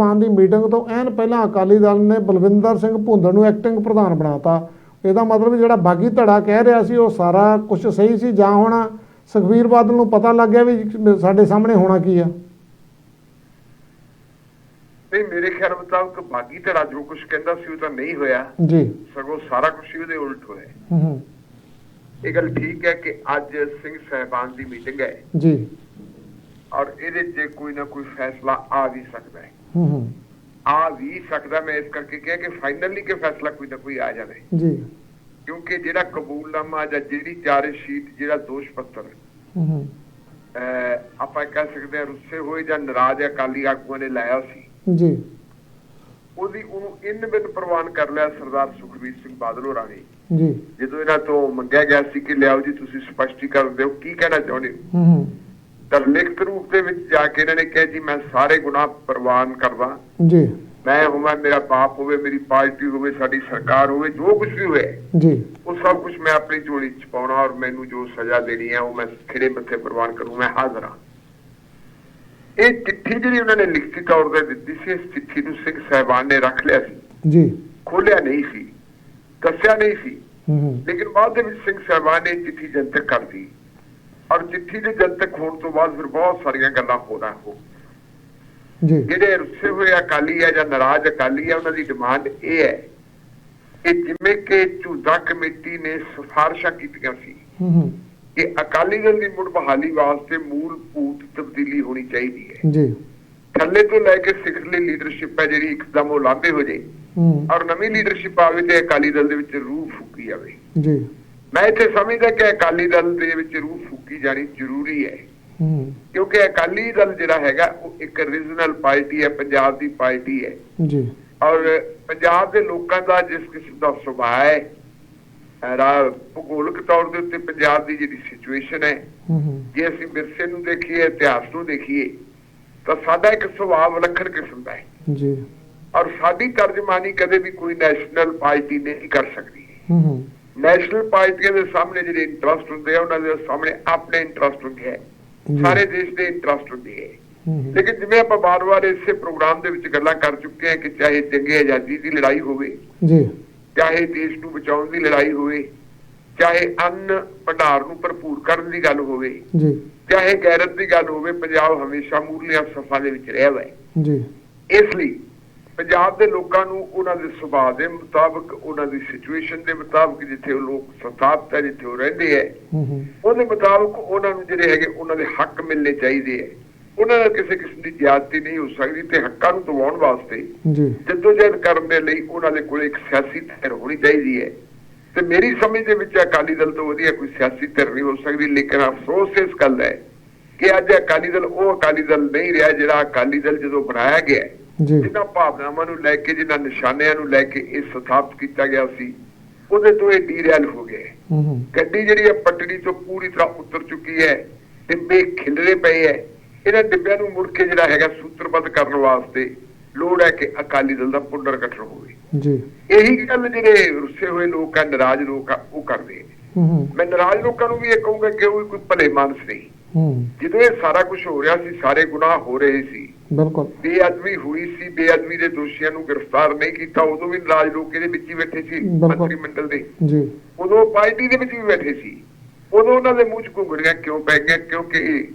ਮਾਨ ਦੀ meeting ਤੋਂ ਐਨ ਪਹਿਲਾਂ ਅਕਾਲੀ ਦਲ ਨੇ ਬਲਵਿੰਦਰ ਸਿੰਘ ਭੁੰਦੜ ਨੂੰ ਐਕਟਿੰਗ ਪ੍ਰਧਾਨ ਬਣਾਤਾ। ਇਹਦਾ ਮਤਲਬ ਜਿਹੜਾ ਬਾਗੀ ਧੜਾ ਕਹਿ ਰਿਹਾ ਸੀ ਉਹ ਸਾਰਾ ਕੁਝ ਸਹੀ ਸੀ ਜਾਂ ਹੁਣ ਸੁਖਬੀਰ ਬਾਦਲ ਨੂੰ ਪਤਾ ਲੱਗ ਗਿਆ ਵੀ ਸਾਡੇ ਸਾਹਮਣੇ ਹੋਣਾ ਕੀ ਆ। ਨਹੀਂ ਮੇਰੇ ਖਿਆਲ ਮੁਤਾਬਕ ਬਾਗੀ ਧੜਾ ਜੋ ਕੁਝ ਕਹਿੰਦਾ ਸੀ ਉਹ ਤਾਂ ਨਹੀਂ ਹੋਇਆ। ਜੀ। ਸਗੋਂ ਸਾਰਾ ਕੁਝ ਹੀ ਉਹਦੇ ਉਲਟ ਹੋਇਆ। ਹੂੰ ਹੂੰ। ਇਹ ਗੱਲ ਠੀਕ ਹੈ ਕਿ ਅੱਜ ਸਿੰਘ ਸਹਿਬਾਨ ਦੀ ਮੀਟਿੰਗ ਹੈ। ਜੀ। ਔਰ ਇਹਦੇ 'ਚ ਕੋਈ ਨਾ ਕੋਈ ਫੈਸਲਾ ਆ ਵੀ ਸਕਦਾ ਹੈ। ਹੂੰ ਆ ਵੀ ਸਕਦਾ ਮੈਂ ਇਸ ਕਰਕੇ ਕਿਹਾ ਕਿ ਫਾਈਨਲੀ ਕਿ ਫੈਸਲਾ ਕੋਈ ਨਾ ਕੋਈ ਆ ਜਾਵੇ। ਜੀ। ਕਿਉਂਕਿ ਜਿਹੜਾ ਕਬੂਲਨਾਮਾ ਜਾਂ ਜਿਹੜੀ ਚਾਰਜ ਸ਼ੀਟ ਜਿਹੜਾ ਦੋਸ਼ ਪੱਤਰ ਹੂੰ ਆਪਾਂ ਕਹਿ ਸਕਦੇ ਹਾਂ ਰੁੱਸੇ ਹੋਏ ਜਾਂ ਨਾਰਾਜ਼ ਅਕਾਲੀ ਆਗੂਆਂ ਨੇ ਲਾਇਆ ਸੀ। ਜੀ। ਉਹਦੀ ਉਹਨੂੰ ਇਨ ਬਿਨ ਪ੍ਰਵਾਨ ਕਰ ਲਿਆ ਸਰਦਾਰ ਸੁਖਬੀਰ ਸਿੰਘ ਬਾਦਲ ਹੋਰਾਂ ਨੇ। ਜੀ। ਜਦੋਂ ਇਹਨਾਂ ਤੋਂ ਮੰਗਿਆ ਗਿਆ ਸੀ ਕਿ ਲਿਆਓ ਜੀ ਤੁਸੀਂ ਸਪਸ਼ਟੀਕਰਨ ਦਿਓ ਕੀ ਕਹਿਣਾ ਚਾਹੁੰਦੇ ਹੋ? ਹੂੰ ਲਿਖਤ ਰੂਪ ਦੇ ਵਿੱਚ ਜਾ ਕੇ ਇਹਨਾਂ ਨੇ ਕਿਹਾ ਜੀ ਮੈਂ ਸਾਰੇ ਗੁਨਾਹ ਪ੍ਰਵਾਨ ਕਰਦਾ। ਜੀ। ਮੈਂ ਹੋਵਾਂ ਮੇਰਾ ਬਾਪ ਹੋਵੇ ਮੇਰੀ ਪਾਰਟੀ ਹੋਵੇ ਸਾਡੀ ਸਰਕਾਰ ਹੋਵੇ ਜੋ ਕੁਝ ਵੀ ਹੋਵੇ ਜੀ। ਉਹ ਸਭ ਕੁਝ ਮੈਂ ਆਪਣੀ ਝੋਲੀ ਚ ਪਾਉਣਾ ਔਰ ਮੈਨੂੰ ਜੋ ਸਜ਼ਾ ਦੇਣੀ ਹੈ ਉਹ ਮੈਂ ਖਿੜੇ ਮੱਥੇ ਪ੍ਰਵਾਨ ਕਰੂੰ ਮੈਂ ਹਾਜ਼ਰ ਹਾਂ। ਇਹ ਚਿੱਠੀ ਜਿਹੜੀ ਉਹਨਾਂ ਨੇ ਲਿਖਤੀ ਤੌਰ ਤੇ ਦਿੱਤੀ ਸੀ ਇਸ ਚਿੱਠੀ ਨੂੰ ਸਿੰਘ ਸਾਹਿਬਾਨ ਨੇ ਰੱਖ ਲਿਆ ਸੀ। ਜੀ। ਖੋਲਿਆ ਨਹੀਂ ਸੀ ਦੱਸਿਆ ਨਹੀਂ ਸੀ। ਲੇਕਿਨ ਬਾਅਦ ਦੇ ਵਿੱਚ ਸਿੰਘ ਸਾਹਿਬਾਨ ਨੇ ਚਿੱਠੀ ਜਨਤਕ ਕਰਤੀ ਔਰ ਚਿੱਠੀ ਦੇ ਜਨਤਕ ਹੋਣ ਤੋਂ ਬਾਅਦ ਫਿਰ ਬਹੁਤ ਸਾਰੀਆਂ ਗੱਲਾਂ ਹੋਣਾ ਹੋ ਜੀ। ਜਿਹੜੇ ਰੁੱਸੇ ਹੋਏ ਅਕਾਲੀ ਆ ਜਾਂ ਨਾਰਾਜ਼ ਅਕਾਲੀ ਆ ਉਹਨਾਂ ਦੀ ਡਿਮਾਂਡ ਇਹ ਹੈ ਕਿ ਜਿਵੇਂ ਕਿ ਝੂਦਾ ਕਮੇਟੀ ਨੇ ਸਿਫਾਰਸ਼ਾਂ ਕੀਤੀਆਂ ਸੀ ਹੂੰ ਕਿ ਅਕਾਲੀ ਦਲ ਦੀ ਮੁੜ ਬਹਾਲੀ ਵਾਸਤੇ ਮੂਲ ਭੂਤ ਤਬਦੀਲੀ ਹੋਣੀ ਚਾਹੀਦੀ ਹੈ। ਜੀ। ਥੱਲੇ ਤੋਂ ਲੈ ਕੇ ਸਿਖਰਲੀ ਲੀਡਰਸ਼ਿਪ ਹੈ ਜਿਹੜੀ ਇੱਕਦਮ ਉਹ ਲਾਂਭੇ ਹੋ ਜੇ ਔਰ ਨਵੀਂ ਲੀਡਰਸ਼ਿਪ ਆਵੇ ਤੇ ਅਕਾਲੀ ਦਲ ਦੇ ਵਿੱਚ ਰੂਹ ਫੂਕੀ ਜਾਵੇ। ਜੀ। ਮੈਂ ਇੱਥੇ ਸਮਝਦਾ ਕਿ ਅਕਾਲੀ ਦਲ ਦੇ ਵਿੱਚ ਰੂਹ ਫੂਕੀ ਜਾਣੀ ਜ਼ਰੂਰੀ ਹੈ। ਕਿਉਂਕਿ ਅਕਾਲੀ ਦਲ ਜਿਹੜਾ ਹੈਗਾ ਉਹ ਇੱਕ ਰੀਜਨਲ ਪਾਰਟੀ ਹੈ ਪੰਜਾਬ ਦੀ ਪਾਰਟੀ ਹੈ। ਜੀ। ਔਰ ਪੰਜਾਬ ਦੇ ਲੋਕਾਂ ਦਾ ਜਿਸ ਕਿਸਮ ਦਾ ਸੁਭਾਅ ਹੈ ਰਾ ਭੂਗੋਲਿਕ ਤੌਰ ਦੇ ਉੱਤੇ ਪੰਜਾਬ ਦੀ ਜਿਹੜੀ ਸਿਚੁਏਸ਼ਨ ਹੈ ਜੇ ਅਸੀਂ ਵਿਰਸੇ ਨੂੰ ਦੇਖੀਏ ਇਤਿਹਾਸ ਨੂੰ ਦੇਖੀਏ ਤਾਂ ਸਾਡਾ ਇੱਕ ਸੁਭਾਅ ਵਿਲੱਖਣ ਕਿਸਮ ਦਾ ਹੈ। ਜੀ। ਔਰ ਸਾਡੀ ਤਰਜਮਾਨੀ ਕਦੇ ਵੀ ਕੋਈ ਨੈਸ਼ਨਲ ਪਾਰਟੀ ਨਹੀਂ ਕਰ ਸਕਦੀ। ਹੂੰ ਹੂੰ। ਨੈਸ਼ਨਲ ਪਾਰਟੀਆਂ ਦੇ ਸਾਹਮਣੇ ਜਿਹੜੇ ਇੰਟਰਸਟ ਹੁੰਦੇ ਆ ਉਹਨਾਂ ਦੇ ਸਾਹਮਣੇ ਆਪਣੇ ਇੰਟਰਸਟ ਹੁੰਦੇ ਆ। ਸਾਰੇ ਦੇਸ਼ ਦੇ ਇੰਟਰਸਟ ਹੁੰਦੇ ਆ। ਲੇਕਿਨ ਜਿਵੇਂ ਆਪਾਂ ਬਾਰ-ਬਾਰ ਇਸੇ ਪ੍ਰੋਗਰਾਮ ਦੇ ਵਿੱਚ ਗੱਲਾਂ ਕਰ ਚੁੱਕੇ ਹਾਂ ਕਿ ਚਾਹੇ ਜੰਗੇ ਆਜ਼ਾਦੀ ਦੀ ਲੜਾਈ ਹੋਵੇ ਜੀ। ਚਾਹੇ ਦੇਸ਼ ਨੂੰ ਬਚਾਉਣ ਦੀ ਲੜਾਈ ਹੋਵੇ ਚਾਹੇ ਅੰਨ ਭੰਡਾਰ ਨੂੰ ਭਰਪੂਰ ਕਰਨ ਦੀ ਗੱਲ ਹੋਵੇ ਜੀ। ਚਾਹੇ ਗੈਰਤ ਦੀ ਗੱਲ ਹੋਵੇ ਪੰਜਾਬ ਹਮੇਸ਼ਾ ਮੂਰਲੀਆਂ ਸਫਾ ਦੇ ਵਿੱਚ ਰਿਹਾ ਹੈ ਜੀ। ਇਸ ਲਈ ਪੰਜਾਬ ਦੇ ਲੋਕਾਂ ਨੂੰ ਉਹਨਾਂ ਦੇ ਸੁਭਾਅ ਦੇ ਮੁਤਾਬਕ ਉਹਨਾਂ ਦੀ ਸਿਚੁਏਸ਼ਨ ਦੇ ਮੁਤਾਬਕ ਜਿੱਥੇ ਉਹ ਲੋਕ ਸਥਾਪਿਤ ਹੈ ਜਿੱਥੇ ਉਹ ਰਹਿੰਦੇ ਹੈ ਉਹਦੇ ਮੁਤਾਬਕ ਉਹਨਾਂ ਨੂੰ ਜਿਹੜੇ ਹੈਗੇ ਉਹਨਾਂ ਦੇ ਹੱਕ ਮਿਲਣੇ ਚਾਹੀਦੇ ਹੈ। ਉਹਨਾਂ ਨਾਲ ਕਿਸੇ ਕਿਸਮ ਦੀ ਜ਼ਿਆਦਤੀ ਨਹੀਂ ਹੋ ਸਕਦੀ ਤੇ ਹੱਕਾਂ ਨੂੰ ਦਿਵਾਉਣ ਵਾਸਤੇ ਜੀ। ਜਦੋਜਹਿਦ ਕਰਨ ਦੇ ਲਈ ਉਹਨਾਂ ਦੇ ਕੋਲ ਇੱਕ ਸਿਆਸੀ ਧਿਰ ਹੋਣੀ ਚਾਹੀਦੀ ਹੈ। ਤੇ ਮੇਰੀ ਸਮਝ ਦੇ ਵਿੱਚ ਅਕਾਲੀ ਦਲ ਤੋਂ ਵਧੀਆ ਕੋਈ ਸਿਆਸੀ ਧਿਰ ਨਹੀਂ ਹੋ ਸਕਦੀ ਲੇਕਿਨ ਅਫਸੋਸ ਇਸ ਗੱਲ ਦਾ ਹੈ ਕਿ ਅੱਜ ਅਕਾਲੀ ਦਲ ਉਹ ਅਕਾਲੀ ਦਲ ਨਹੀਂ ਰਿਹਾ ਜਿਹੜਾ ਅਕਾਲੀ ਦਲ ਜਦੋਂ ਬਣਾਇਆ ਗਿਆ ਹੈ, ਜਿਨ੍ਹਾਂ ਭਾਵਨਾਵਾਂ ਨੂੰ ਲੈ ਕੇ ਜਿਨ੍ਹਾਂ ਨਿਸ਼ਾਨਿਆਂ ਨੂੰ ਲੈ ਕੇ ਇਹ ਸਥਾਪਿਤ ਕੀਤਾ ਗਿਆ ਸੀ ਉਹਦੇ ਤੋਂ ਇਹ ਡੀਰੈਲ ਹੋ ਗਏ। ਹੂੰ ਹੂੰ। ਗੱਡੀ ਜਿਹੜੀ ਹੈ ਪਟੜੀ ਤੋਂ ਪੂਰੀ ਤਰ੍ਹਾਂ ਉਤਰ ਚੁੱਕੀ ਹੈ ਡਿੱਬੇ ਖਿਲਰੇ ਪਏ ਹੈ। ਇਹਨਾਂ ਡਿੱਬਿਆਂ ਨੂੰ ਮੁੜ ਕੇ ਜਿਹੜਾ ਹੈਗਾ ਸੂਤਰਬੱਧ ਕਰਨ ਵਾਸਤੇ ਲੋੜ ਹੈ ਕਿ ਅਕਾਲੀ ਦਲ ਦਾ ਪੁਨਰ ਗਠਨ ਹੋਵੇ। ਜੀ। ਇਹੀ ਗੱਲ ਜਿਹੜੇ ਰੁੱਸੇ ਹੋਏ ਲੋਕ ਆ ਨਾਰਾਜ਼ ਲੋਕ ਆ ਉਹ ਕਰਦੇ ਨੇ। ਮੈਂ ਨਾਰਾਜ਼ ਲੋਕਾਂ ਨੂੰ ਵੀ ਇਹ ਕਹੂੰਗਾ ਕਿ ਉਹ ਕੋਈ ਭਲੇ ਮਾਨਸ ਨਹੀਂ। ਜਦੋਂ ਇਹ ਸਾਰਾ ਕੁਝ ਹੋ ਰਿਹਾ ਸੀ ਸਾਰੇ ਗੁਨਾਹ ਹੋ ਰਹੇ ਸੀ। ਬਿਲਕੁਲ। ਬੇਅਦਬੀ ਹੋਈ ਸੀ ਬੇਅਦਬੀ ਦੇ ਦੋਸ਼ੀਆਂ ਨੂੰ ਗ੍ਰਿਫਤਾਰ ਨਹੀਂ ਕੀਤਾ ਉਦੋਂ ਵੀ ਨਾਰਾਜ਼ ਲੋਕ ਇਹਦੇ ਵਿੱਚ ਹੀ ਬੈਠੇ ਸੀ। ਮੰਤਰੀ ਮੰਡਲ ਦੇ। ਜੀ। ਉਦੋਂ ਪਾਰਟੀ ਦੇ ਵਿੱਚ ਵੀ ਬੈਠੇ ਸੀ। ਉਦੋਂ ਉਹਨਾਂ ਦੇ ਮੂੰਹ 'ਚ ਘੁੰਗੜੀਆਂ ਕਿਉਂ ਪੈ ਗਈਆਂ ਕਿਉਂਕਿ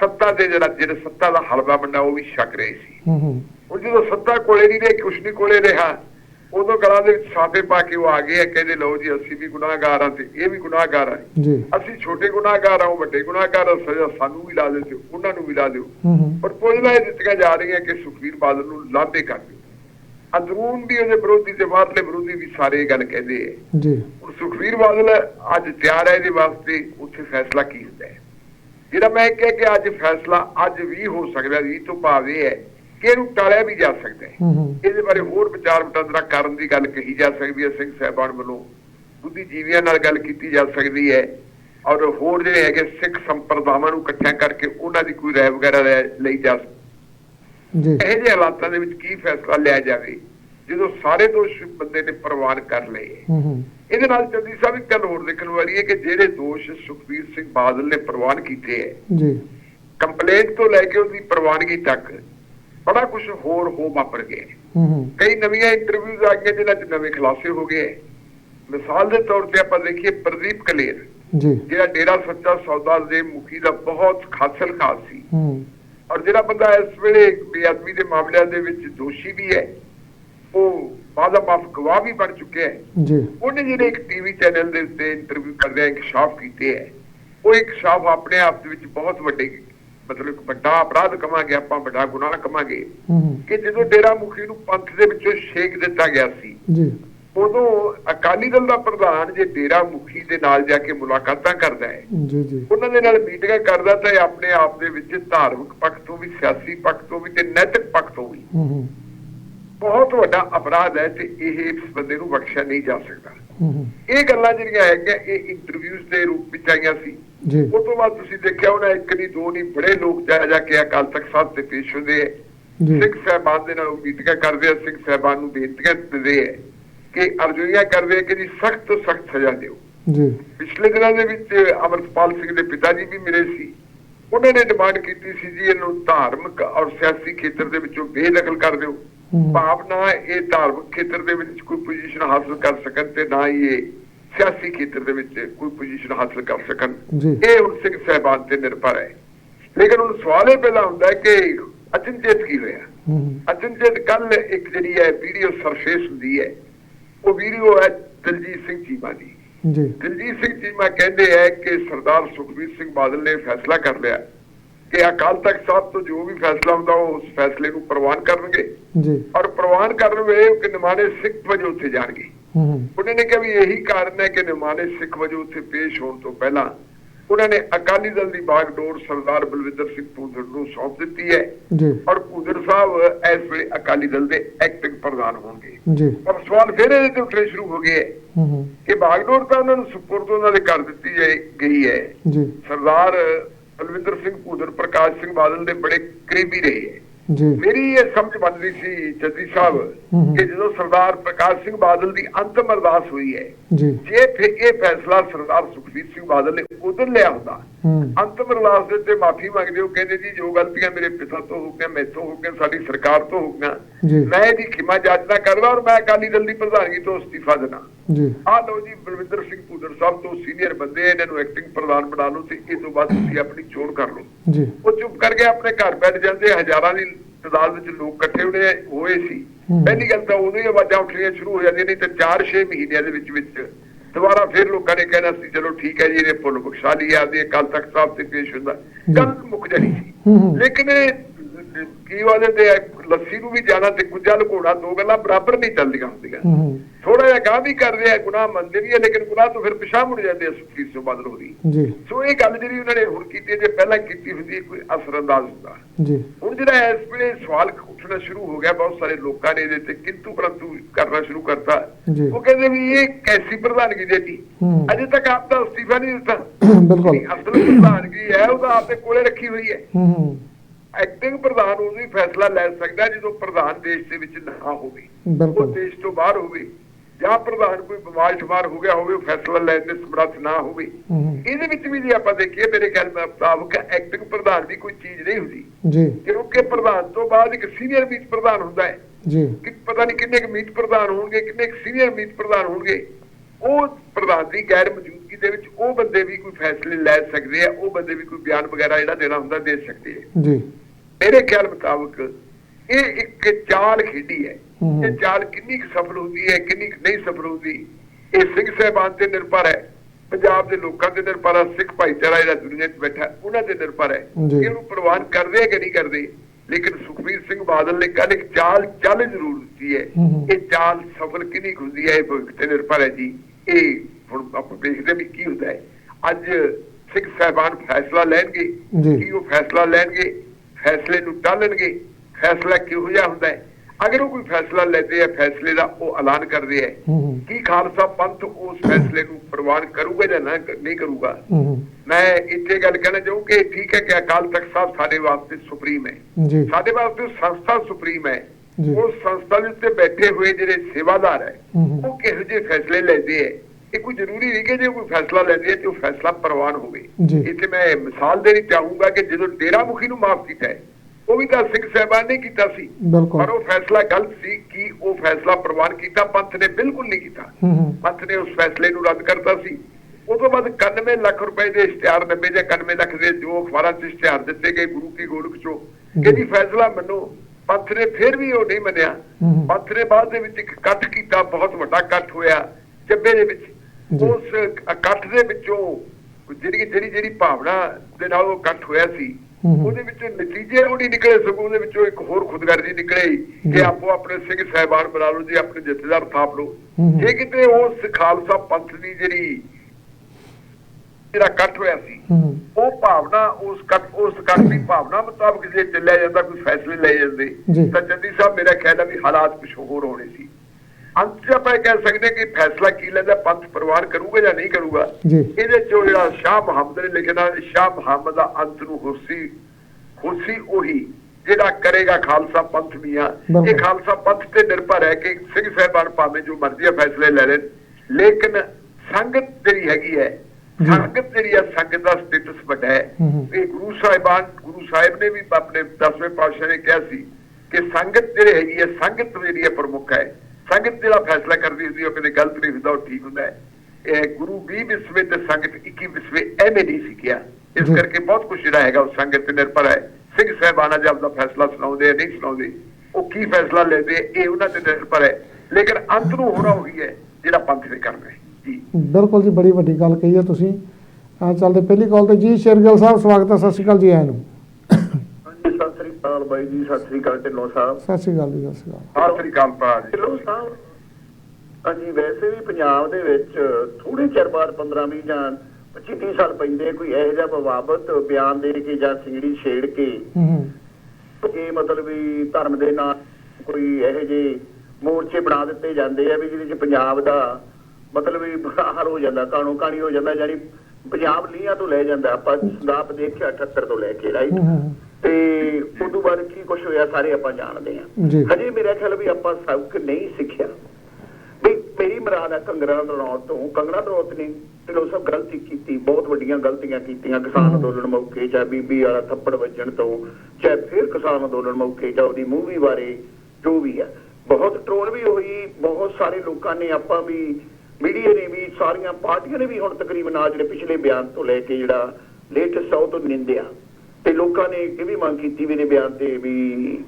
ਸੱਤਾ ਦੇ ਜਿਹੜਾ ਜਿਹੜਾ ਸੱਤਾ ਦਾ ਹਲਵਾ ਬੰਦਾ ਉਹ ਵੀ ਛਕ ਰਹੇ ਸੀ। ਹੂੰ ਹੂੰ। ਉਹ ਜਦੋਂ ਸੱਤਾ ਕੋਲੇ ਨਹੀਂ ਰਹੇ ਕੁਛ ਨਹੀਂ ਕੋਲੇ ਰਿਹਾ ਉਦੋਂ ਗਲਾਂ ਦੇ ਵਿੱਚ ਸਾਫੇ ਪਾ ਕੇ ਉਹ ਆ ਗਏ ਕਹਿੰਦੇ ਲਓ ਜੀ ਅਸੀਂ ਵੀ ਗੁਨਾਹਗਾਰ ਆ ਤੇ ਇਹ ਵੀ ਗੁਨਾਹਗਾਰ ਆ ਜੀ। ਅਸੀਂ ਛੋਟੇ ਗੁਨਾਹਗਾਰ ਆ ਉਹ ਵੱਡੇ ਗੁਨਾਹਗਾਰ ਆ ਸਜ਼ਾ ਸਾਨੂੰ ਵੀ ਲਾ ਦਿਓ ਉਹਨਾਂ ਨੂੰ ਵੀ ਲਾ ਦਿਓ। ਪਰ ਪੁੱਛਣਾ ਇਹ ਦਿੱਤੀਆਂ ਜਾ ਰਹੀਆਂ ਕਿ ਸੁਖਵੀਰ ਬਾਦਲ ਨੂੰ ਲਾਂਭੇ ਕਰ ਦਿਓ। ਅੰਦਰੂਨ ਵੀ ਉਹਦੇ ਵਿਰੋਧੀ ਤੇ ਬਾਹਰਲੇ ਵਿਰੋਧੀ ਵੀ ਸਾਰੇ ਗੱਲ ਕਹਿੰਦੇ ਆ। ਜੀ। ਹੁਣ ਸੁਖਵੀਰ ਬਾਦਲ ਅੱਜ ਤਿਆਰ ਹੈ ਇਹਦੇ ਵਾਸਤੇ ਉੱਥੇ ਫੈਸਲਾ ਕੀ ਹੁੰਦਾ ਹੈ? ਜਿਹੜਾ ਮੈਂ ਕਿਹਾ ਕਿ ਅੱਜ ਫੈਸਲਾ ਅੱਜ ਵੀ ਹੋ ਸਕਦਾ ਵੀ ਤੋਂ ਭਾਵ ਹੈ ਕਿ ਇਹਨੂੰ ਟਾਲਿਆ ਵੀ ਜਾ ਸਕਦਾ ਹੈ। ਇਹਦੇ ਬਾਰੇ ਹੋਰ ਵਿਚਾਰ ਵਟਾਂਦਰਾ ਕਰਨ ਦੀ ਗੱਲ ਕਹੀ ਜਾ ਸਕਦੀ ਹੈ ਸਿੰਘ ਸਾਹਿਬਾਨ ਵੱਲੋਂ। ਬੁੱਧੀਜੀਵੀਆਂ ਨਾਲ ਗੱਲ ਕੀਤੀ ਜਾ ਸਕਦੀ ਹੈ। ਔਰ ਹੋਰ ਜਿਹੜੇ ਹੈਗੇ ਸਿੱਖ ਸੰਪਰਦਾਵਾਂ ਨੂੰ ਇਕੱਠਿਆਂ ਕਰਕੇ ਉਹਨਾਂ ਦੀ ਕੋਈ ਰਾਏ ਵਗੈਰਾ ਲਈ ਜਾ ਸਕਦੀ ਜੀ। ਇਹੋ ਜਿਹੇ ਹਾਲਾਤਾਂ ਦੇ ਵਿੱਚ ਕੀ ਫੈਸਲਾ ਲਿਆ ਜਾਵੇ ਜਦੋਂ ਸਾਰੇ ਦੋਸ਼ ਬੰਦੇ ਨੇ ਪ੍ਰਵਾਨ ਕਰ ਲਏ ਹੂੰ। ਹੂੰ ਇਹਦੇ ਨਾਲ ਚੰਦੀ ਸਾਹਿਬ ਇੱਕ ਗੱਲ ਹੋਰ ਦੇਖਣ ਵਾਲੀ ਹੈ ਕਿ ਜਿਹੜੇ ਦੋਸ਼ ਸੁਖਬੀਰ ਸਿੰਘ ਬਾਦਲ ਨੇ ਪ੍ਰਵਾਨ ਕੀਤੇ ਹੈ ਜੀ। ਕੰਪਲੇਂਟ ਤੋਂ ਲੈ ਕੇ ਉਹਦੀ ਪ੍ਰਵਾਨਗੀ ਤੱਕ ਬੜਾ ਕੁਝ ਹੋਰ ਹੋ ਵਾਪਰ ਗਿਆ। ਹੈ। ਹੂੰ। ਹੂੰ ਕਈ ਨਵੀਆਂ ਇੰਟਰਵਿਊਜ਼ ਆ ਗਈਆਂ ਜਿਨ੍ਹਾਂ 'ਚ ਨਵੇਂ ਖੁਲਾਸੇ ਹੋ ਗਏ। ਮਿਸਾਲ ਦੇ ਤੌਰ ਤੇ ਆਪਾਂ ਦੇਖੀਏ ਪ੍ਰਦੀਪ ਕਲੇਰ ਜੀ। ਜਿਹੜਾ ਡੇਰਾ ਸੱਚਾ ਸੌਦਾ ਦੇ ਮੁਖੀ ਦਾ ਬਹੁਤ ਖਾਸਲ ਖਾਸ ਸੀ। ਹੂੰ। ਔਰ ਜਿਹੜਾ ਬੰਦਾ ਇਸ ਵੇਲੇ ਬੇਅਦਬੀ ਦੇ ਮਾਮਲਿਆਂ ਦੇ ਵਿੱਚ ਦੋਸ਼ੀ ਵੀ ਹੈ ਉਹ ਵਾਦਾ ਮਾਫ ਗਵਾਹ ਵੀ ਬਣ ਚੁੱਕਿਆ ਹੈ। ਜੀ। ਉਹਨੇ ਜਿਹੜੇ ਇੱਕ ਟੀਵੀ ਚੈਨਲ ਦੇ ਉੱਤੇ ਇੰਟਰਵਿਊ ਕਰਦਿਆਂ ਇਨਕਸ਼ਾਫ ਕੀਤੇ ਹੈ ਉਹ ਇਨਕਸ਼ਾਫ ਆਪਣੇ ਆਪ ਦੇ ਵਿੱਚ ਬਹੁਤ ਵੱਡੇ ਮਤਲਬ ਇੱਕ ਵੱਡਾ ਅਪਰਾਧ ਕਮਾਂਗੇ ਆਪਾਂ ਵੱਡਾ ਗੁਨਾਹ ਕਮਾਂਗੇ ਕਿ ਜਦੋਂ ਡੇਰਾ ਮੁਖੀ ਨੂੰ ਪੰਥ ਦੇ ਵਿੱਚੋਂ ਛੇਕ ਦਿੱਤਾ ਗਿਆ ਸੀ ਜੀ। ਉਦੋਂ ਅਕਾਲੀ ਦਲ ਦਾ ਪ੍ਰਧਾਨ ਜੇ ਡੇਰਾ ਮੁਖੀ ਦੇ ਨਾਲ ਜਾ ਕੇ ਮੁਲਾਕਾਤਾਂ ਕਰਦਾ ਹੈ ਜੀ ਜੀ। ਉਹਨਾਂ ਦੇ ਨਾਲ ਮੀਟਿੰਗਾਂ ਕਰਦਾ ਤਾਂ ਇਹ ਆਪਣੇ ਆਪ ਦੇ ਵਿੱਚ ਧਾਰਮਿਕ ਪੱਖ ਤੋਂ ਵੀ ਸਿਆਸੀ ਪੱਖ ਤੋਂ ਵੀ ਤੇ ਨੈਤਿਕ ਪੱਖ ਤੋਂ ਵੀ ਹੂੰ ਹੂੰ। ਬਹੁਤ ਵੱਡਾ ਅਪਰਾਧ ਹੈ ਤੇ ਇਹ ਇਸ ਬੰਦੇ ਨੂੰ ਬਖਸ਼ਿਆ ਨਹੀਂ ਜਾ ਸਕਦਾ। ਇਹ ਗੱਲਾਂ ਜਿਹੜੀਆਂ ਹੈਗੀਆਂ ਇਹ ਇੰਟਰਵਿਊਜ਼ ਦੇ ਰੂਪ ਵਿੱਚ ਆਈਆਂ ਸੀ। ਜੀ। ਉਸ ਤੋਂ ਬਾਅਦ ਤੁਸੀਂ ਦੇਖਿਆ ਉਹਨਾਂ ਇੱਕ ਨਹੀਂ ਦੋ ਨਹੀਂ ਬੜੇ ਲੋਕ ਜਾ ਜਾ ਕੇ ਅਕਾਲ ਤਖਤ ਸਾਹਿਬ ਤੇ ਪੇਸ਼ ਹੁੰਦੇ ਹੈ ਸਿੱਖ ਸਾਹਿਬਾਨ ਦੇ ਨਾਲ ਮੀਟਿੰਗਾਂ ਕਰਦੇ ਆ ਸਿੱਖ ਸਾਹਿਬਾਨ ਨੂੰ ਬੇਨਤੀਆਂ ਦਿੰਦੇ ਹੈ ਕਿ ਅਰਜ਼ੋਈਆਂ ਕਰਦੇ ਕਿ ਜੀ ਸਖਤ ਤੋਂ ਸਖਤ ਸਜ਼ਾ ਦਿਓ। ਜੀ। ਪਿਛਲੇ ਦਿਨਾਂ ਦੇ ਵਿੱਚ ਅਮਰਪਾਲ ਸਿੰਘ ਦੇ ਪਿਤਾ ਜੀ ਵੀ ਮਿਲੇ ਸੀ। ਉਹਨਾਂ ਨੇ ਡਿਮਾਂਡ ਕੀਤੀ ਸੀ ਜੀ ਇਹਨੂੰ ਧਾਰਮਿਕ ਔਰ ਸਿਆਸੀ ਖੇਤਰ ਦੇ ਵਿੱਚੋਂ ਬੇਦਖਲ ਕਰ ਦਿਓ। ਹੂੰ। ਭਾਵ ਨਾ ਇਹ ਧਾਰਮਿਕ ਖੇਤਰ ਦੇ ਵਿੱਚ ਕੋਈ ਪੋਜੀਸ਼ਨ ਹਾਸਲ ਕਰ ਸਕਣ ਤੇ ਨਾ ਹੀ ਇਹ ਸਿਆਸੀ ਖੇਤਰ ਦੇ ਵਿੱਚ ਕੋਈ ਪੋਜੀਸ਼ਨ ਹਾਸਲ ਕਰ ਸਕਣ। ਇਹ ਹੁਣ ਸਿੰਘ ਸਾਹਿਬਾਨ ਤੇ ਨਿਰਭਰ ਹੈ। ਲੇਕਿਨ ਹੁਣ ਸਵਾਲ ਇਹ ਪਹਿਲਾਂ ਹੁੰਦਾ ਕਿ ਅਚਨਚੇਤ ਕੀ ਹੋਇਆ? ਅਚਨਚੇਤ ਕੱਲ ਇੱਕ ਜਿਹੜੀ ਹੈ ਵੀਡੀਓ ਸਰਫੇਸ ਹੁੰਦੀ ਹੈ ਉਹ ਵੀਡੀਓ ਹੈ ਦਲਜੀਤ ਸਿੰਘ ਚੀਮਾ ਦੀ। ਜੀ। ਦਲਜੀਤ ਸਿੰਘ ਚੀਮਾ ਕਹਿੰਦੇ ਹੈ ਕਿ ਸਰਦਾਰ ਸੁਖਬੀਰ ਸਿੰਘ ਬਾਦਲ ਨੇ ਫੈਸਲਾ ਕਰ ਲਿਆ। ਕਿ ਅਕਾਲ ਤਖਤ ਸਾਹਿਬ ਤੋਂ ਜੋ ਵੀ ਫੈਸਲਾ ਹੁੰਦਾ ਉਹ ਉਸ ਫੈਸਲੇ ਨੂੰ ਪ੍ਰਵਾਨ ਕਰਨਗੇ। ਜੀ। ਔਰ ਪ੍ਰਵਾਨ ਕਰਨ ਵੇਲੇ ਕਿ ਨਿਮਾਣੇ ਸਿੱਖ ਵਜੋਂ ਉੱਥੇ ਜਾਣਗੇ। ਉਹਨਾਂ ਨੇ ਕਿਹਾ ਵੀ ਇਹੀ ਕਾਰਨ ਹੈ ਕਿ ਨਿਮਾਣੇ ਸਿੱਖ ਵਜੋਂ ਉੱਥੇ ਪੇਸ਼ ਹੋਣ ਤੋਂ ਪਹਿਲਾਂ ਉਹਨਾਂ ਨੇ ਅਕਾਲੀ ਦਲ ਦੀ ਬਾਗਡੋਰ ਸਰਦਾਰ ਬਲਵਿੰਦਰ ਸਿੰਘ ਭੂੰਦੜ ਨੂੰ ਸੌਂਪ ਦਿੱਤੀ ਹੈ। ਜੀ। ਔਰ ਭੂੰਦੜ ਸਾਹਿਬ ਇਸ ਵੇਲੇ ਅਕਾਲੀ ਦਲ ਦੇ ਐਕਟਿੰਗ ਪ੍ਰਧਾਨ ਹੋਣਗੇ। ਜੀ। ਪਰ ਸਵਾਲ ਫਿਰ ਇਹਦੇ ਤੇ ਉੱਠਣੇ ਸ਼ੁਰੂ ਹੋ ਗਏ ਕਿ ਬਾਗਡੋਰ ਤਾਂ ਉਹਨਾਂ ਨੂੰ ਸੁਪਰਦ ਉਹਨਾਂ ਦੇ ਕਰ ਦਿੱਤੀ ਗਈ ਹੈ। ਜੀ। ਸਰਦਾਰ ਬਲਵਿੰਦਰ ਸਿੰਘ ਭੂੰਦੜ ਪ੍ਰਕਾਸ਼ ਸਿੰਘ ਬਾਦਲ ਦੇ ਬੜੇ ਕਰੀਬੀ ਰਹੇ ਜੀ। ਮੇਰੀ ਇਹ ਸਮਝ ਬਣਦੀ ਸੀ ਜੱਦੀ ਸਾਹਿਬ। ਕਿ ਜਦੋਂ ਸਰਦਾਰ ਪ੍ਰਕਾਸ਼ ਸਿੰਘ ਬਾਦਲ ਦੀ ਅੰਤਮ ਅਰਦਾਸ ਹੋਈ ਹੈ ਜੀ। ਫਿਰ ਇਹ ਫੈਸਲਾ ਸਰਦਾਰ ਸੁਖਬੀਰ ਸਿੰਘ ਬਾਦਲ ਨੇ ਉਦੋਂ ਲਿਆ ਹੁੰਦਾ ਅੰਤਮ ਅਰਦਾਸ ਦੇ ਉੱਤੇ ਮਾਫੀ ਮੰਗਦੇ ਹੋ ਕਹਿੰਦੇ ਜੀ ਜੋ ਗਲਤੀਆਂ ਮੇਰੇ ਪਿਤਾ ਤੋਂ ਹੋ ਗਈਆਂ ਮੈਥੋਂ ਹੋ ਗਈਆਂ ਸਾਡੀ ਸਰਕਾਰ ਤੋਂ ਹੋ ਗਈਆਂ ਮੈਂ ਇਹਦੀ ਖਿਮਾ ਜਾਚਨਾ ਕਰਦਾ ਔਰ ਮੈਂ ਅਕਾਲੀ ਦਲ ਦੀ ਪ੍ਰਧਾਨਗੀ ਤੋਂ ਅਸਤੀਫਾ ਦੇਣਾ ਜੀ। ਆਹ ਲਓ ਜੀ ਬਲਵਿੰਦਰ ਸਿੰਘ ਭੂਦੜ ਸਾਹਿਬ ਤੋਂ ਸੀਨੀਅਰ ਬੰਦੇ ਇਹਨਾਂ ਨੂੰ ਐਕਟਿੰਗ ਪ੍ਰਧਾਨ ਬਣਾ ਲਓ ਤੇ ਇਹ ਤੋਂ ਬਾਅਦ ਤੁਸੀਂ ਆਪਣੀ ਚੋਣ ਕਰ ਲਓ। ਜੀ। ਉਹ ਚੁੱਪ ਕਰਕੇ ਆਪਣੇ ਘਰ ਬੈਠ ਜਾਂਦੇ ਹਜ਼ਾਰਾਂ ਦੀ ਤਾਦਾਦ ਵਿੱਚ ਲੋਕ ਇਕੱਠੇ ਹੋਣੇ ਹੋਏ ਸੀ। ਪਹਿਲੀ ਗੱਲ ਤਾਂ ਉਦੋਂ ਹੀ ਆਵਾਜ਼ਾਂ ਉੱਠਣੀਆਂ ਸ਼ੁਰੂ ਹੋ ਜਾਂਦੀਆਂ ਨਹੀਂ ਤਾਂ 4-6 ਮਹੀਨਿਆਂ ਦੇ ਵਿੱਚ ਵਿੱਚ ਦੁਬਾਰਾ ਫਿਰ ਲੋਕਾਂ ਨੇ ਕਹਿਣਾ ਸੀ ਚਲੋ ਠੀਕ ਹੈ ਜੀ ਇਹਨੇ ਪੁੱਲ ਬਖਸ਼ਾ ਲਿਆ ਆਪਦੇ ਕੱਲ ਤੱਕ ਸਾਹਿਬ ਤੇ ਪੇਸ਼ ਹੁੰਦਾ। ਗੱਲ ਮੁੱਕ ਜਾਣੀ ਸੀ। ਹੂੰ ਹੂੰ। ਲੇਕਿਨ ਕੀ ਵਾਲੇ ਤੇ ਲੱਸੀ ਨੂੰ ਵੀ ਜਾਣਾ ਤੇ ਕੁਝਾ ਲੁਕੋਣਾ ਦੋ ਗੱਲਾਂ ਬਰਾਬਰ ਨਹੀਂ ਚੱਲਦੀਆਂ ਹੁੰਦੀਆਂ। ਹੂੰ ਹੂੰ। ਥੋੜਾ ਜਿਹਾ ਗਾਂ ਵੀ ਕਰਦੇ ਆ ਗੁਨਾਹ ਮੰਨਦੇ ਵੀ ਆ ਲੇਕਿਨ ਗੁਨਾਹ ਤੋਂ ਫਿਰ ਪਿਛਾਂਹ ਮੁੜ ਜਾਂਦੇ ਆ ਸੁਖੀ ਤੋਂ ਬਦਲ ਹੋਦੀ ਜੀ। ਸੋ ਇਹ ਗੱਲ ਜਿਹੜੀ ਉਹਨਾਂ ਨੇ ਹੁਣ ਕੀਤੀ ਹੈ, ਜੇ ਪਹਿਲਾਂ ਕੀਤੀ ਹੁੰਦੀ ਕੋਈ ਅਸਰਅੰਦਾਜ਼ ਹੁੰਦਾ। ਜੀ। ਹੁਣ ਜਿਹੜਾ ਇਸ ਵੇਲੇ ਸਵਾਲ ਉੱਠਣਾ ਸ਼ੁਰੂ ਹੋ ਗਿਆ ਬਹੁਤ ਸਾਰੇ ਲੋਕਾਂ ਨੇ ਇਹਦੇ ਤੇ ਕਿੰਤੂ ਪਰੰਤੂ ਕਰਨਾ ਸ਼ੁਰੂ ਕਰਤਾ। ਉਹ ਕਹਿੰਦੇ ਵੀ ਇਹ ਕੈਸੀ ਪ੍ਰਧਾਨਗੀ ਦੇਤੀ। ਅਜੇ ਤੱਕ ਆਪ ਦਾ ਅਸਤੀਫਾ ਨਹੀਂ ਦਿੱਤਾ। ਬਿਲਕੁਲ। ਵੀ ਅਸਲ ਪ੍ਰਧਾਨਗੀ ਹੈ ਉਹ ਤਾਂ ਆਪਦੇ ਕੋਲੇ ਰੱਖੀ ਹੋਈ ਹੈ। ਐਕਟਿੰਗ ਪ੍ਰਧਾਨ ਉਦੋਂ ਹੀ ਫੈਸਲਾ ਲੈ ਸਕਦਾ ਜਦੋਂ ਪ੍ਰਧਾਨ ਦੇਸ਼ ਦੇ ਵਿੱਚ ਨਾ ਹੋਵੇ। ਉਹ ਦੇਸ਼ ਤੋਂ ਬਾਹਰ ਹੋਵੇ। ਜਾਂ ਪ੍ਰਧਾਨ ਕੋਈ ਬਿਮਾਰ ਠਮਾਰ ਹੋ ਗਿਆ ਹੋਵੇ ਫੈਸਲਾ ਲੈਣ ਦੇ ਸਮਰੱਥ ਨਾ ਹੋਵੇ। ਇਹਦੇ ਵਿੱਚ ਵੀ ਜੇ ਆਪਾਂ ਦੇਖੀਏ ਮੇਰੇ ਖਿਆਲ ਮੁਤਾਬਕ ਐਕਟਿੰਗ ਪ੍ਰਧਾਨ ਦੀ ਕੋਈ ਚੀਜ਼ ਨਹੀਂ ਹੁੰਦੀ। ਜੀ। ਕਿਉਂਕਿ ਪ੍ਰਧਾਨ ਤੋਂ ਬਾਅਦ ਇੱਕ ਸੀਨੀਅਰ ਮੀਤ ਪ੍ਰਧਾਨ ਹੁੰਦਾ ਹੈ। ਜੀ। ਕਿ ਪਤਾ ਨਹੀਂ ਕਿੰਨੇ ਕੁ ਮੀਤ ਪ੍ਰਧਾਨ ਹੋਣਗੇ ਕਿੰਨੇ ਕੁ ਸੀਨੀਅਰ ਮੀਤ ਪ੍ਰਧਾਨ ਹੋਣਗੇ। ਉਹ ਪ੍ਰਧਾਨ ਦੀ ਗੈਰ ਮੌਜੂਦਗੀ ਦੇ ਵਿੱਚ ਉਹ ਬੰਦੇ ਵੀ ਕੋਈ ਫੈਸਲੇ ਲੈ ਸਕਦੇ ਆ ਉਹ ਬੰਦੇ ਵੀ ਕੋਈ ਬਿਆਨ ਵਗੈਰਾ ਜਿਹੜਾ ਦੇਣਾ ਹੁੰਦਾ ਦੇ ਸਕਦੇ ਆ। ਜੀ। ਮੇਰੇ ਖਿਆਲ ਮੁਤਾਬਕ ਇਹ ਇੱਕ ਚਾਲ ਖੇਡੀ ਹੈ। ਇਹ ਚਾਲ ਕਿੰਨੀ ਸਫਲ ਹੁੰਦੀ ਹੈ ਕਿੰਨੀ ਨਹੀਂ ਸਫਲ ਹੁੰਦੀ ਇਹ ਸਿੰਘ ਸਾਹਿਬਾਨ ਤੇ ਨਿਰਭਰ ਹੈ। ਪੰਜਾਬ ਦੇ ਲੋਕਾਂ ਤੇ ਨਿਰਭਰ ਹੈ ਸਿੱਖ ਭਾਈਚਾਰਾ ਜਿਹੜਾ ਦੁਨੀਆ 'ਚ ਬੈਠਾ ਹੈ, ਉਹਨਾਂ ਤੇ ਨਿਰਭਰ ਹੈ। ਇਹਨੂੰ ਪ੍ਰਵਾਨ ਕਰਦੇ ਆ ਕਿ ਨਹੀਂ ਕਰਦੇ ਲੇਕਿਨ ਸੁਖਬੀਰ ਸਿੰਘ ਬਾਦਲ ਨੇ ਕੱਲ ਇੱਕ ਚਾਲ ਚੱਲ ਜ਼ਰੂਰ ਦਿੱਤੀ ਹੈ। ਇਹ ਚਾਲ ਸਫਲ ਕਿੰਨੀ ਹੁੰਦੀ ਹੈ ਇਹ ਭਵਿੱਖ ਤੇ ਨਿਰਭਰ ਹੈ ਜੀ। ਇਹ ਹੁਣ ਆਪਾਂ ਦੇਖਦੇ ਵੀ ਕੀ ਹੁੰਦਾ ਹੈ। ਅੱਜ ਸਿੱਖ ਸਾਹਿਬਾਨ ਫੈਸਲਾ ਲੈਣਗੇ। ਕੀ ਉਹ ਫੈਸਲਾ ਲੈਣਗੇ ਫੈਸਲੇ ਨੂੰ ਟਾਲਣਗੇ ਫੈਸਲਾ ਕਿਹੋ ਜਿਹਾ ਹੁੰਦਾ ਹੈ? ਅਗਰ ਉਹ ਕੋਈ ਫੈਸਲਾ ਲੈਂਦੇ ਆ ਫੈਸਲੇ ਦਾ ਉਹ ਐਲਾਨ ਕਰਦੇ ਆ ਕੀ ਖਾਲਸਾ ਪੰਥ ਉਸ ਫੈਸਲੇ ਨੂੰ ਪ੍ਰਵਾਨ ਕਰੂਗਾ ਜਾਂ ਨਹੀਂ ਕਰੂਗਾ? ਮੈਂ ਇੱਥੇ ਗੱਲ ਕਹਿਣਾ ਚਾਹੂੰ ਕਿ ਠੀਕ ਹੈ ਕਿ ਅਕਾਲ ਤਖਤ ਸਾਹਿਬ ਸਾਡੇ ਵਾਸਤੇ ਸੁਪਰੀਮ ਹੈ। ਸਾਡੇ ਵਾਸਤੇ ਸੰਸਥਾ ਸੁਪਰੀਮ ਹੈ। ਉਸ ਸੰਸਥਾ ਦੇ ਉੱਤੇ ਬੈਠੇ ਹੋਏ ਜਿਹੜੇ ਸੇਵਾਦਾਰ ਹੈ ਉਹ ਕਿਹੋ ਜਿਹੇ ਫੈਸਲੇ ਲੈਂਦੇ ਹੈ? ਇਹ ਕੋਈ ਜ਼ਰੂਰੀ ਨਹੀਂ ਕਿ ਜੇ ਕੋਈ ਫੈਸਲਾ ਲੈਂਦੇ ਹੈ ਤੇ ਉਹ ਫੈਸਲਾ ਪ੍ਰਵਾਨ ਹੋਵੇ। ਇੱਥੇ ਮੈਂ ਮਿਸਾਲ ਦੇਣੀ ਚਾਹੂੰਗਾ ਕਿ ਜਦੋਂ ਡੇਰਾ ਮੁਖੀ ਨੂੰ ਮਾਫ ਕੀਤਾ ਹੈ ਉਹ ਵੀ ਤਾਂ ਸਿੰਘ ਸਾਹਿਬਾਨ ਨੇ ਕੀਤਾ ਸੀ ਪਰ ਉਹ ਫੈਸਲਾ ਗਲਤ ਸੀ ਕਿ ਉਹ ਫੈਸਲਾ ਪ੍ਰਵਾਨ ਕੀਤਾ ਪੰਥ ਨੇ ਬਿਲਕੁਲ ਨਹੀਂ ਕੀਤਾ ਪੰਥ ਨੇ ਉਸ ਫੈਸਲੇ ਨੂੰ ਰੱਦ ਕਰਤਾ ਸੀ ਉਸ ਤੋਂ ਬਾਅਦ 91 ਲੱਖ ਰੁਪਏ ਦੇ ਇਸ਼ਤਿਹਾਰ 90 ਜਾਂ 91 ਲੱਖ ਦੇ ਜੋ ਅਖਬਾਰਾਂ 'ਚ ਇਸ਼ਤਿਹਾਰ ਦਿੱਤੇ ਗਏ ਗੁਰੂ ਕੀ ਗੋਲਕ 'ਚੋਂ ਜੀ। ਇਹਦੀ ਫੈਸਲਾ ਮੰਨੋ ਪੰਥ ਨੇ ਫਿਰ ਵੀ ਉਹ ਨਹੀਂ ਮੰਨਿਆ। ਪੰਥ ਨੇ ਬਾਅਦ ਦੇ ਵਿੱਚ ਇੱਕ ਇਕੱਠ ਕੀਤਾ ਬਹੁਤ ਵੱਡਾ ਇਕੱਠ ਹੋਇਆ ਚੱਬੇ ਦੇ ਵਿੱਚ। ਉਸ ਇਕੱਠ ਦੇ ਵਿੱਚੋਂ ਜਿਹੜੀ ਜਿਹੜੀ ਜਿਹੜੀ ਭਾਵਨਾ ਦੇ ਨਾਲ ਉਹ ਇਕੱਠ ਹੋਇਆ ਸੀ। ਉਹਦੇ ਵਿੱਚੋਂ ਨਤੀਜੇ ਉਹ ਨਹੀਂ ਨਿਕਲੇ ਸਗੋਂ ਉਹਦੇ ਵਿੱਚੋਂ ਇੱਕ ਹੋਰ ਖੁਦਗਰਜੀ ਨਿਕਲੇ। ਕਿ ਆਪੋ ਆਪਣੇ ਸਿੰਘ ਸਾਹਿਬਾਨ ਬਣਾ ਲਓ ਜੀ ਆਪਣੇ ਜਥੇਦਾਰ ਥਾਪ ਲਓ। ਜੇ ਕਿਤੇ ਉਸ ਖਾਲਸਾ ਪੰਥ ਦੀ ਜਿਹੜੀ ਜਿਹੜਾ ਇਕੱਠ ਹੋਇਆ ਸੀ। ਉਹ ਭਾਵਨਾ ਉਸ ਕੱਟ ਉਸ ਕੱਟ ਦੀ ਭਾਵਨਾ ਮੁਤਾਬਕ ਜੇ ਚੱਲਿਆ ਜਾਂਦਾ ਕੋਈ ਫੈਸਲੇ ਲਏ ਜਾਂਦੇ। ਤਾਂ ਜੱਦੀ ਸਾਹਿਬ ਮੇਰਾ ਖਿਆਲ ਹੈ ਵੀ ਹਾਲਾਤ ਕੁਝ ਹੋਰ ਹੋਣੇ ਸੀ ਅੰਤ ਆਪਾਂ ਇਹ ਕਹਿ ਸਕਦੇ ਕਿ ਫੈਸਲਾ ਕੀ ਲੈਂਦਾ ਪੰਥ ਪਰਿਵਾਰ ਕਰੂਗਾ ਜਾਂ ਨਹੀਂ ਕਰੂਗਾ ਜੀ। ਇਹਦੇ ਚੋਂ ਜਿਹੜਾ ਸ਼ਾਹ ਮੁਹੰਮਦ ਨੇ ਲਿਖਿਆ ਸ਼ਾਹ ਮੁਹੰਮਦ ਦਾ ਅੰਤ ਨੂੰ ਹੁਸੀ ਹੁਸੀ ਉਹੀ ਜਿਹੜਾ ਕਰੇਗਾ ਖਾਲਸਾ ਪੰਥ ਮੀਆਂ ਬਿਲਕੁਲ। ਇਹ ਖਾਲਸਾ ਪੰਥ ਤੇ ਨਿਰਭਰ ਹੈ ਕਿ ਸਿੰਘ ਸਾਹਿਬਾਨ ਭਾਵੇਂ ਜੋ ਮਰਜ਼ੀ ਆ ਫੈਸਲੇ ਲੈ ਲੈਣ ਲੇਕਿਨ ਸੰਗਤ ਜਿਹੜੀ ਹੈਗੀ ਹੈ। ਸੰਗਤ ਜਿਹੜੀ ਹੈ ਸੰਗਤ ਦਾ ਸਟੇਟਸ ਵੱਡਾ ਹੂੰ। ਇਹ ਗੁਰੂ ਸਾਹਿਬਾਨ ਗੁਰੂ ਸਾਹਿਬ ਨੇ ਵੀ ਆਪਣੇ 10ਵੇਂ ਪਾਤਸ਼ਾਹ ਨੇ ਕਿਹਾ ਸੀ ਕਿ ਸੰਗਤ ਜਿਹੜੇ ਹੈਗੀ ਹੈ ਸੰਗਤ ਜਿਹੜੀ ਹੈ ਪ੍ਰਮੁੱਖ ਹੈ ਸੰਗਤ ਜਿਹੜਾ ਫੈਸਲਾ ਕਰਦੀ ਹੁੰਦੀ ਉਹ ਕਦੇ ਗਲਤ ਨਹੀਂ ਹੁੰਦਾ ਉਹ ਠੀਕ ਹੁੰਦਾ ਹੈ। ਇਹ ਗੁਰੂ 20 ਵਿਸਵੇ ਤੇ ਸੰਗਤ 21 ਵਿਸਵੇ ਐਵੇਂ ਨਹੀਂ ਸੀ ਕਿਹਾ। ਇਸ। ਕਰਕੇ ਬਹੁਤ ਕੁਝ ਜਿਹੜਾ ਹੈਗਾ ਉਹ ਸੰਗਤ ਤੇ ਨਿਰਭਰ ਹੈ। ਸਿੰਘ ਸਾਹਿਬਾਨ ਅੱਜ ਆਪਦਾ ਫੈਸਲਾ ਸੁਣਾਉਂਦੇ ਨਹੀਂ ਸੁਣਾਉਂਦੇ ਉਹ ਕੀ ਫੈਸਲਾ ਲੈਂਦੇ ਇਹ ਉਹਨਾਂ ਤੇ ਨਿਰਭਰ ਹੈ। ਲੇਕਿਨ ਅੰਤ ਨੂੰ ਹੋਣਾ ਉਹੀ ਹੈ ਜਿਹੜਾ ਪੰਥ ਨੇ ਕਰਨਾ ਹੈ। ਜੀ। ਬਿਲਕੁਲ ਜੀ ਬੜੀ ਵੱਡੀ ਗੱਲ ਕਹੀ ਹੈ ਤੁਸੀਂ। ਆ ਚੱਲਦੇ ਪਹਿਲੀ ਕਾਲ ਤੇ ਜੀ ਸ਼ੇਰਗਿੱਲ ਸਾਹਿਬ ਸਵਾਗਤ ਹੈ ਸਤਿ ਸ਼੍ਰੀ ਅਕਾਲ ਜੀ ਆਇਆਂ ਨੂੰ। ਹਾਂਜੀ ਸਤਿ ਅਕਾਲ ਬਾਈ ਜੀ ਸਤਿ ਸ੍ਰੀ ਅਕਾਲ ਢਿੱਲੋਂ ਸਾਹਿਬ। ਸਤਿ ਸ਼੍ਰੀ ਅਕਾਲ ਜੀ ਸਤਿ ਸ਼੍ਰੀ ਅਕਾਲ। ਸਤਿ ਸ੍ਰੀ ਅਕਾਲ ਭਰਾ ਜੀ ਢਿੱਲੋਂ ਸਾਹਿਬ ਹਾਂਜੀ ਵੈਸੇ ਵੀ ਪੰਜਾਬ ਦੇ ਵਿੱਚ ਥੋੜੇ ਚਿਰ ਬਾਅਦ 15 20 ਜਾਂ 25 30 ਸਾਲ ਪੈਂਦੇ ਕੋਈ ਇਹੋ ਜਿਹਾ ਬਵਾਬਤ ਬਿਆਨ ਦੇ ਕੇ ਜਾਂ ਸਿੰਗੜੀ ਛੇੜ ਕੇ। ਹੂੰ ਹੂੰ। ਕਿ ਮਤਲਬ ਵੀ ਧਰਮ ਦੇ ਨਾਲ ਕੋਈ ਇਹੋ ਜਿਹੇ ਮੋਰਚੇ ਬਣਾ ਦਿੱਤੇ ਜਾਂਦੇ ਆ ਵੀ ਜਿਹਦੇ ਚ ਪੰਜਾਬ ਦਾ ਮਤਲਬ ਵੀ ਬੁਰਾ ਹਾਲ ਹੋ ਜਾਂਦਾ ਕਾਣੋ ਕਾਣੀ ਹੋ ਜਾਂਦਾ ਜਾਨੀ ਪੰਜਾਬ ਲੀਆਂ ਤੋਂ ਲੈ ਜਾਂਦਾ। ਆਪਾਂ ਸੰਦਾਪ ਦੇਖਿਆ 78 ਤੋਂ ਲੈ ਕੇ ਰਾਈਟ ਤੇ ਉਸ ਤੋਂ ਬਾਅਦ ਕੀ ਕੁਝ ਹੋਇਆ ਸਾਰੇ ਆਪਾਂ ਜਾਣਦੇ ਜੀ। ਹਜੇ ਮੇਰਾ ਖਿਆਲ ਵੀ ਆਪਾਂ ਸਬਕ ਨਹੀਂ ਸਿੱਖਿਆ। ਵੀ ਮੇਰੀ ਮਰਾਦ ਹੈ ਕੰਗਣਾ ਰਣੌਤ ਤੋਂ। ਕੰਗਣਾ ਰਣੌਤ ਨੇ ਢਿੱਲੋਂ ਸਭ ਗਲਤੀ ਕੀਤੀ ਬਹੁਤ ਵੱਡੀਆਂ ਗਲਤੀਆਂ ਕੀਤੀਆਂ। ਕਿਸਾਨ। ਅੰਦੋਲਨ ਮੌਕੇ ਚਾਹੇ ਬੀਬੀ ਵਾਲਾ ਥੱਪੜ ਵੱਜਣ ਤੋਂ ਚਾਹੇ ਫਿਰ ਕਿਸਾਨ ਅੰਦੋਲਨ ਮੌਕੇ ਜਾਂ ਉਹਦੀ ਮੂਵੀ ਬਾਰੇ ਜੋ ਵੀ ਹੈ ਬਹੁਤ ਟ੍ਰੋਲ ਵੀ ਹੋਈ ਬਹੁਤ ਸਾਰੇ ਲੋਕਾਂ ਨੇ ਆਪਾਂ ਵੀ ਮੀਡੀਆ ਨੇ ਵੀ ਸਾਰੀਆਂ ਪਾਰਟੀਆਂ ਨੇ ਵੀ ਹੁਣ ਤਕਰੀਬਨ ਆ ਜਿਹੜੇ ਪਿਛਲੇ ਬਿਆਨ ਤੋਂ ਲੈ ਕੇ ਜਿਹੜਾ ਲੇਟੈਸਟ ਆ ਉਹ ਤੋਂ ਨਿੰਦਿਆ। ਤੇ ਲੋਕਾਂ ਨੇ ਇਹ ਵੀ ਮੰਗ ਕੀਤੀ ਵੀ ਨੇ ਬਿਆਨ ਤੇ ਵੀ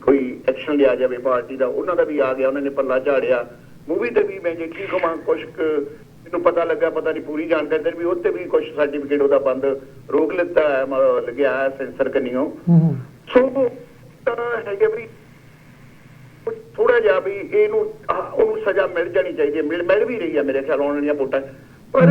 ਕੋਈ ਐਕਸ਼ਨ ਲਿਆ ਜਾਵੇ ਪਾਰਟੀ ਦਾ। ਉਹਨਾਂ ਦਾ ਵੀ ਆ ਗਿਆ ਉਹਨਾਂ ਨੇ ਪੱਲਾ ਝਾੜਿਆ। ਮੂਵੀ ਤੇ ਵੀ ਮੈਂ ਜੇ ਠੀਕ ਹੋਵਾਂ ਕੁਝ ਕੁ ਮੈਨੂੰ ਪਤਾ ਲੱਗਾ ਪਤਾ ਨਹੀਂ ਪੂਰੀ ਜਾਣਕਾਰੀ ਤੇ ਵੀ ਉੱਤੇ ਵੀ ਕੁਝ ਸਰਟੀਫਿਕੇਟ ਉਹਦਾ ਬੰਦ ਰੋਕ ਲਿੱਤਾ ਹੈ ਲੱਗਿਆ ਹੈ ਸੈਂਸਰ ਕੰਨਿਓ। ਸੋ ਤਾਂ ਹੈਗਾ ਵੀ ਥੋੜਾ ਜਿਹਾ ਵੀ ਇਹਨੂੰ ਉਹਨੂੰ ਸਜ਼ਾ ਮਿਲ ਜਾਣੀ ਚਾਹੀਦੀ ਹੈ। ਮਿਲ ਮਿਲ ਵੀ ਰਹੀ ਹੈ ਮੇਰੇ ਖਿਆਲ ਆਉਣ ਵਾਲੀਆਂ ਵੋਟਾਂ। ਪਰ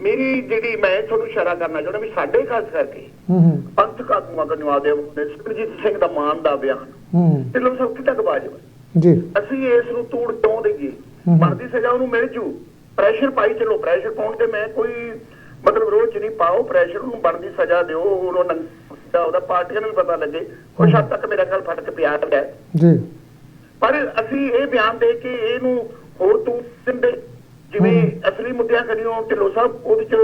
ਮੇਰੀ ਜਿਹੜੀ ਮੈਂ ਤੁਹਾਨੂੰ ਇਸ਼ਾਰਾ ਕਰਨਾ ਚਾਹੁੰਦਾ ਵੀ ਸਾਡੇ ਖਾਸ ਕਰਕੇ ਹੂੰ ਹੂੰ। ਪੰਥ ਆਗੂਆਂ ਕਨਵਾ ਦੇ ਸੁਖਜੀਤ ਸਿੰਘ ਦਾ ਮਾਨ ਦਾ ਬਿਆਨ ਹੂੰ। ਢਿੱਲੋਂ ਸਭ ਕਿਤੇ ਵਾਜਬ ਜੀ। ਅਸੀਂ ਇਸ ਨੂੰ ਤੋੜ ਕਿਉਂ ਦੇਈਏ। ਬਣਦੀ ਸਜ਼ਾ ਉਹਨੂੰ ਮਿਲ ਜੂ। ਪ੍ਰੈਸ਼ਰ ਪਾਈ ਚਲੋ ਪ੍ਰੈਸ਼ਰ ਪਾਉਣ ਤੇ ਮੈਂ ਕੋਈ ਮਤਲਬ ਰੋਜ਼ ਚ ਨਹੀਂ ਪਾਓ ਪ੍ਰੈਸ਼ਰ ਨੂੰ ਬਣਦੀ ਸਜ਼ਾ ਦਿਓ ਉਹਨੂੰ ਨੰਗਾ ਉਹਦਾ ਪਾਰਟੀਆਂ ਨੂੰ ਵੀ ਪਤਾ ਲੱਗੇ। ਕੁਛ ਹੱਦ ਤੱਕ ਮੇਰਾ ਖਿਆਲ ਫਟ ਕੇ ਪਿਆ ਹੈ। ਜੀ। ਪਰ ਅਸੀਂ ਇਹ ਬਿਆਨ ਦੇ ਕੇ ਇਹਨੂੰ ਹੋਰ ਤੂੰ ਦਿੰਦੇ। ਜਿਵੇਂ। ਅਸਲੀ ਮੁੱਦਿਆਂ ਕਰੀਓ ਢਿੱਲੋਂ ਸਾਹਿਬ ਉਹਦੇ ਚ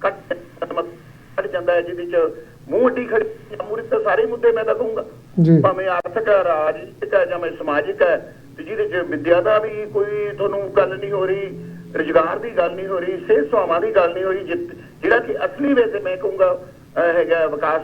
ਕੱਟ ਕੱਟ ਜਾਂਦਾ ਹੈ ਜਿਹਦੇ ਚ ਮੂੰਹ ਅੱਡੀ ਖੜੀ ਜਮਹੂਰੀਅਤ ਤਾਂ ਸਾਰੇ ਮੁੱਦੇ ਮੈਂ ਤਾਂ ਕਹੂੰਗਾ ਭਾਵੇਂ ਆਰਥਿਕ ਹੈ ਰਾਜਨੀਤਿਕ ਹੈ ਜਾਂ ਮੈਂ ਸਮਾਜਿਕ ਹੈ ਤੇ ਜਿਹਦੇ ਚ ਵਿਦਿਆ ਦਾ ਵੀ ਕੋਈ ਤੁਹਾਨੂੰ ਗੱਲ ਨਹੀਂ ਹੋ ਰਹੀ ਰੁਜ਼ਗਾਰ ਦੀ ਗੱਲ ਨਹੀਂ ਹੋ ਰਹੀ ਸਿਹਤ ਸੇਵਾਵਾਂ ਦੀ ਗੱਲ ਨਹੀਂ ਹੋ ਰਹੀ ਜਿਹੜਾ ਕਿ ਅਸਲੀ ਵਿੱਚ ਮੈਂ ਕਹੂੰਗਾ ਹੈਗਾ ਵਿਕਾਸ